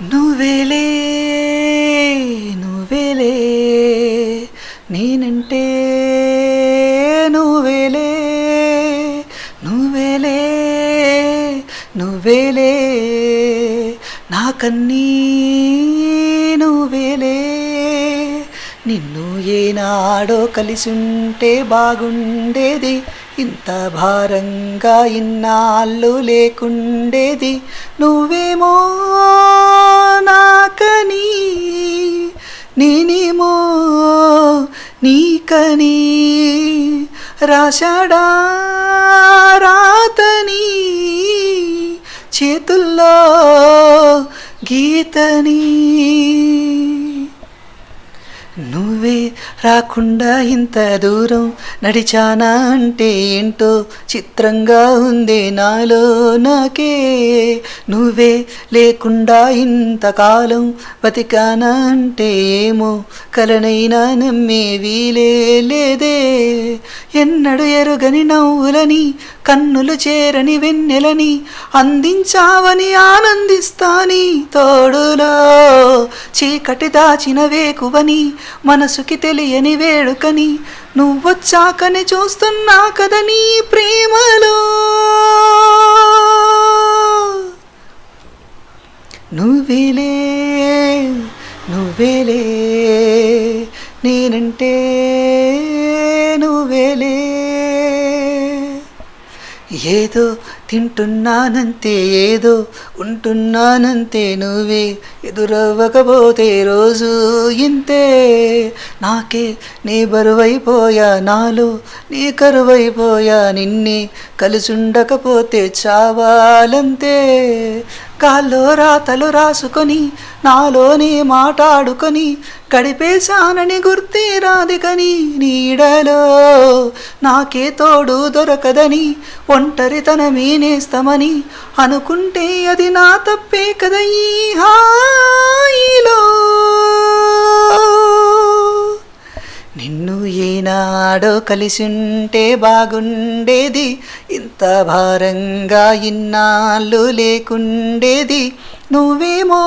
నువ్వేలే నువ్వేలే నేనంటే నువ్వేలే నువ్వేలే నువ్వేలే నాకన్నీ నువ్వేలే నిన్ను ఏనాడో కలిసుంటే బాగుండేది ఇంత భారంగా ఇన్నాళ్ళు లేకుండేది నువ్వేమో నేనేమో నీకని రాశాడా? రాతని చేతుల్లో గీతని నువ్వే రాకుండా ఇంత దూరం నడిచానా అంటే ఏంటో చిత్రంగా ఉంది నాలో నాకే. నువ్వే లేకుండా ఇంతకాలం బతికానా అంటే ఏమో కలనైనా నమ్మే వీలే లేదే. ఎన్నడు ఎరుగని నవ్వులని కన్నులు చేరని వెన్నెలని అందించావని ఆనందిస్తాని తోడులో. చీకటి దాచిన వేకువని మనసుకి తెలియ తెలియని వేడుకని నువ్వొచ్చాకని చూస్తున్నా కదా నీ ప్రేమలో. నువ్వేలే నువ్వేలే నేనంటే ఏదో తింటున్నానంతే ఏదో ఉంటున్నానంతే నువ్వే. ఎదురవ్వకపోతే రోజు ఇంతే. నాకే నీ బరువైపోయా నాలో నీ కరువైపోయా నిన్నే కలిసుండకపోతే చావాలంతే. కాల్లో రాతలు రాసుకొని నాలోనే మాట్లాడుకొని గడిపేశానని గుర్తే రాదికని నీడలో. నాకే తోడు దొరకదని ఒంటరితనమేనేస్తామని అనుకుంటే అది నా తప్పే కదా నిన్ను ఏనాడో కలిసుంటే బాగుండేది. ఇంత భారంగా ఇన్నాళ్ళు లేకుండేది. నువ్వేమో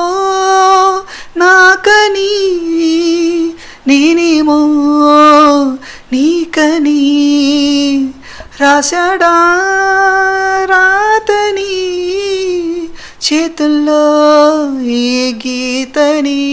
నాకని నేనేమో నీకని రాశాడా రాతని చేతుల్లో ఈ గీతని.